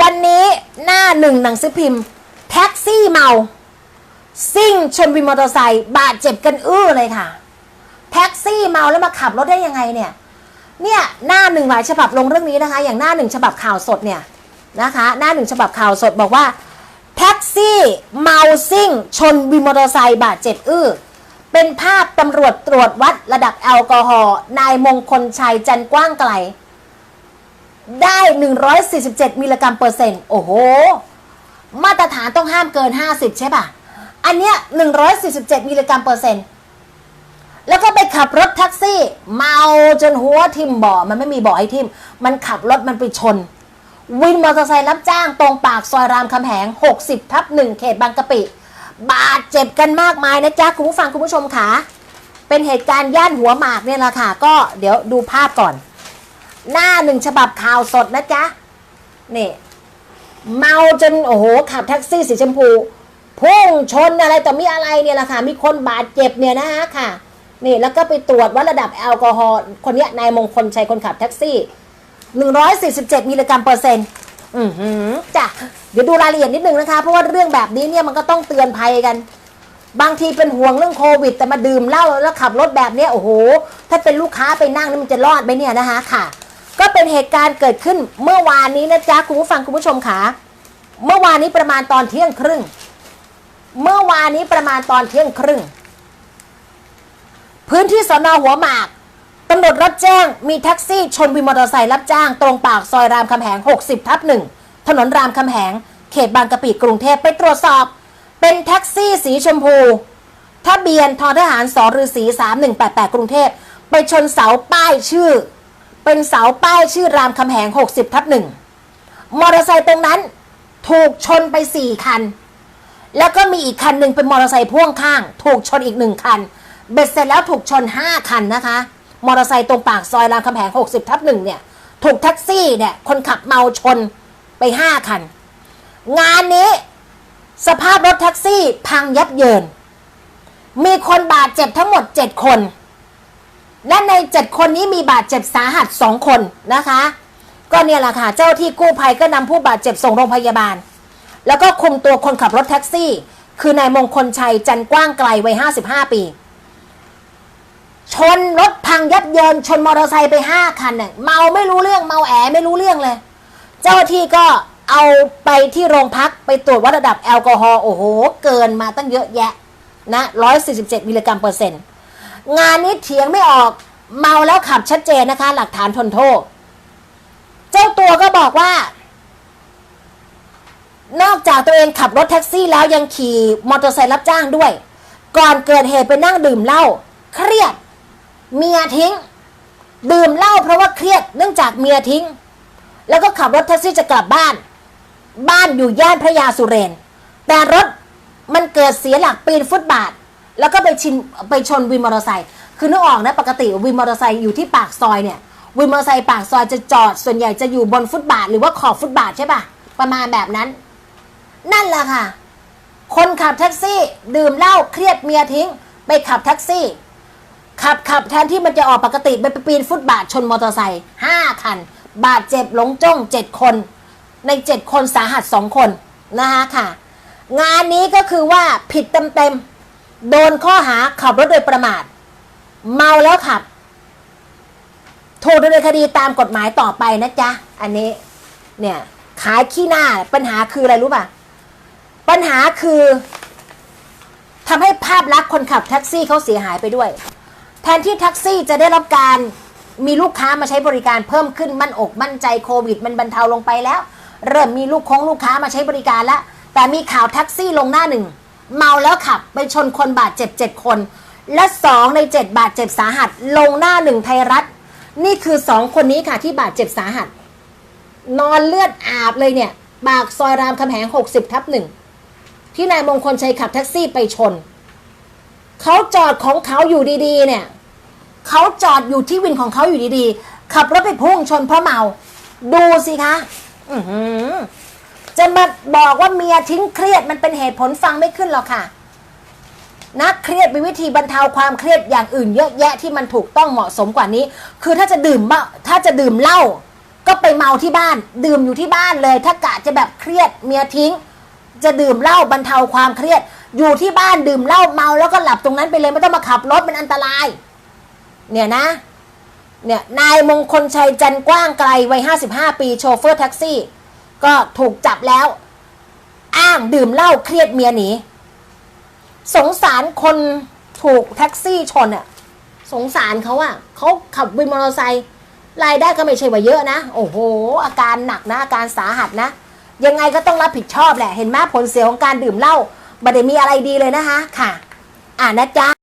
วันนี้หน้าหนึ่งหนังสือพิมพ์ แท็กซี่เมา ซิ่งชนวินมอเตอร์ไซค์บาดเจ็บกันอื้อเลยค่ะ แท็กซี่เมาแล้วมาขับรถได้ยังไงเนี่ย เนี่ยหน้าหนึ่งหลายฉบับลงเรื่องนี้นะคะ อย่างหน้าหนึ่งฉบับข่าวสดเนี่ยนะคะ หน้าหนึ่งฉบับข่าวสดบอกว่าแท็กซี่เมาซิ่ง ชนวินมอเตอร์ไซค์บาดเจ็บอื้อเป็นภาพตำรวจตรวจวัดระดับแอลกอฮอล์นายมงคลชัยจันกว้างไกล ได้ 147 มิลลิกรัมเปอร์เซ็นต์ โอ้โห มาตรฐานต้องห้ามเกิน 50 ใช่ป่ะอันเนี้ย 147 มิลลิกรัมเปอร์เซ็นต์ แล้วก็ไปขับรถแท็กซี่ เมาจนหัวทิ่มบ่อ มันไม่มีบ่อให้ทิ่ม มันขับรถมันไปชน วินมอเตอร์ไซค์รับจ้างตรงปากซอยรามคำแหง 60 ทับ1เขตบางกะปิ บาดเจ็บกันมากมายนะจ๊ะ คุณผู้ฟังคุณผู้ชมค่ะ เป็นเหตุการณ์ย่านหัวหมากเนี่ยแหละค่ะ ก็เดี๋ยวดูภาพก่อน หน้าหนึ่งฉบับข่าวสดนะจ๊ะ นี่ เมาจนโอ้โหขับแท็กซี่สีชมพูพุ่งชนอะไรต่อมีอะไรเนี่ยแหละค่ะ มีคนบาดเจ็บเนี่ยนะฮะค่ะ นี่แล้วก็ไปตรวจวัดระดับแอลกอฮอล์คนเนี้ยนายมงคลชัยคนขับแท็กซี่147มิลลิกรัมเปอร์เซ็นต์อือหือจ้ะเดี๋ยวดูรายละเอียดนิดนึงนะคะ เพราะว่าเรื่องแบบนี้เนี่ยมันก็ต้องเตือนภัยกัน บางทีเป็นห่วงเรื่องโควิด แต่มาดื่มเหล้าแล้วขับรถแบบเนี้ยโอ้โห ถ้าเป็นลูกค้าไปนั่งนี่มันจะรอดไหมเนี่ยนะคะค่ะ ก็เป็นเหตุการณ์เกิดขึ้นเมื่อวานนี้นะจ๊ะคุณผู้ฟังคุณผู้ชมคะเมื่อวานนี้ประมาณตอนเที่ยงครึ่ง เมื่อวานนี้ประมาณตอนเที่ยงครึ่ง พื้นที่สอนอหัวหมากตำรวจรับแจ้งมีแท็กซี่ชนวินมอเตอร์ไซค์รับจ้างตรงปากซอยรามคำแหง 60 ทับหนึ่งถนนรามคำแหง เขตบางกะปิกรุงเทพไปตรวจสอบ เป็นแท็กซี่สีชมพู ทะเบียนทอทหารสอฤษี 3188 กรุงเทพไปชนเสาป้ายชื่อ เป็นเสาป้ายชื่อรามคำแหง 60ทับหนึ่งมอเตอร์ไซค์ตรงนั้นถูกชนไป4คัน แล้วก็มีอีกคันหนึ่งเป็นมอเตอร์ไซค์พ่วงข้าง ถูกชนอีกหนึ่งคัน เบ็ดเสร็จแล้วถูกชน5คันนะคะ มอเตอร์ไซค์ตรงปากซอยรามคำแหง 60ทับหนึ่งเนี่ย ถูกแท็กซี่เนี่ย คนขับเมาชนไป5คัน งานนี้สภาพรถแท็กซี่พังยับเยิน มีคนบาดเจ็บทั้งหมด7คน และใน 7 คนนี้มีบาดเจ็บสาหัส 2 คนนะคะ ก็เนี่ยแหละค่ะ เจ้าที่กู้ภัยก็นำผู้บาดเจ็บส่งโรงพยาบาล แล้วก็คุมตัวคนขับรถแท็กซี่ คือนายมงคลชัยจันกว้างไกลวัย55 ปี ชนรถพังยับเยินชนมอเตอร์ไซค์ไป 5 คันเนี่ยเมาไม่รู้เรื่องเมาแอไม่รู้เรื่องเลย เจ้าหน้าที่ก็เอาไปที่โรงพักไปตรวจวัดระดับแอลกอฮอล์โอ้โห เกินมาตั้งเยอะแยะนะ147มิลลิกรัมเปอร์เซ็นต์ งานนี้เถียงไม่ออกเมาแล้วขับชัดเจนนะคะ หลักฐานทนโทษ เจ้าตัวก็บอกว่า นอกจากตัวเองขับรถแท็กซี่แล้วยังขี่มอเตอร์ไซค์รับจ้างด้วย ก่อนเกิดเหตุไปนั่งดื่มเหล้าเครียด เมียทิ้ง ดื่มเหล้าเพราะว่าเครียดเนื่องจากเมียทิ้ง แล้วก็ขับรถแท็กซี่จะกลับบ้าน บ้านอยู่ย่านพระยาสุเรน แต่รถมันเกิดเสียหลักปีนฟุตบาท แล้วก็ไปชินไปชนวินมอเตอร์ไซค์คือนึกออกนะปกติวินมอเตอร์ไซค์อยู่ที่ปากซอยเนี่ยวินมอเตอร์ไซค์ปากซอยจะจอดส่วนใหญ่จะอยู่บนฟุตบาท หรือว่าขอบฟุตบาทใช่ปะประมาณแบบนั้น นั่นแหละค่ะ คนขับแท็กซี่ ดื่มเหล้าเครียดเมียทิ้ง ไปขับแท็กซี่ ขับขับแทนที่มันจะออกปกติไปปีนฟุตบาทชนมอเตอร์ไซค์ห้าคัน บาดเจ็บหลงจ้องเจ็ดคน ในเจ็ดคนสาหัสสองคนนะคะค่ะ งานนี้ก็คือว่าผิดเต็มๆ โดนข้อหาขับรถโดยประมาท เมาแล้วขับ ถูกดำเนินคดีตามกฎหมายต่อไปนะจ๊ะ อันนี้ เนี่ย ขายขี้หน้าปัญหาคืออะไรรู้ป่ะ ปัญหาคือทำให้ภาพลักษณ์คนขับแท็กซี่เขาเสียหายไปด้วย แทนที่แท็กซี่จะได้รับการมีลูกค้ามาใช้บริการเพิ่มขึ้นมั่นอกมั่นใจโควิด มันบรรเทาลงไปแล้ว เริ่มมีลูกคงลูกค้ามาใช้บริการแล้วแต่มีข่าวแท็กซี่ลงหน้าหนึ่ง เมาแล้วขับไปชนคนบาดเจ็บเจ็ดคน และสองในเจ็ดบาดเจ็บสาหัส ลงหน้าหนึ่งไทยรัฐ นี่คือสองคนนี้ค่ะที่บาดเจ็บสาหัส นอนเลือดอาบเลยเนี่ยปากซอยรามคำแหง60ทับหนึ่งที่นายมงคลชัยขับแท็กซี่ไปชน เขาจอดของเขาอยู่ดีๆ เนี่ยเขาจอดอยู่ที่วินของเขาอยู่ดีๆ ขับรถไปพุ่งชนเพราะเมา ดูสิคะ อือหือ จะมาบอกว่าเมียทิ้งเครียดมันเป็นเหตุผลฟังไม่ขึ้นหรอกค่ะ นักเครียดมีวิธีบรรเทาความเครียดอย่างอื่น เยอะแยะที่มันถูกต้องเหมาะสมกว่านี้ คือถ้าจะดื่มบ้าถ้าจะดื่มเหล้าก็ไปเมาที่บ้าน ดื่มอยู่ที่บ้านเลย ถ้ากะจะแบบเครียดเมียทิ้ง จะดื่มเหล้าบรรเทาความเครียด อยู่ที่บ้านดื่มเหล้าเมาแล้วก็หลับตรงนั้นไปเลยไม่ต้องมาขับรถมันอันตราย เนี่ยนะเนี่ยนายมงคลชัยจันกว้างไกลวัย 55 ปีโชเฟอร์แท็กซี่ ก็ถูกจับแล้ว อ้างดื่มเหล้าเครียดเมียหนีสงสารคนถูกแท็กซี่ชนอะสงสารเขาอะเขาขับวินมอเตอร์ไซค์รายได้ก็ไม่ใช่ว่าเยอะนะ โอ้โห อาการหนักนะอาการสาหัสนะ ยังไงก็ต้องรับผิดชอบแหละ เห็นไหมผลเสียของการดื่มเหล้าบัดเดมีอะไรดีเลยนะคะ ค่ะ อ่านะจ๊ะ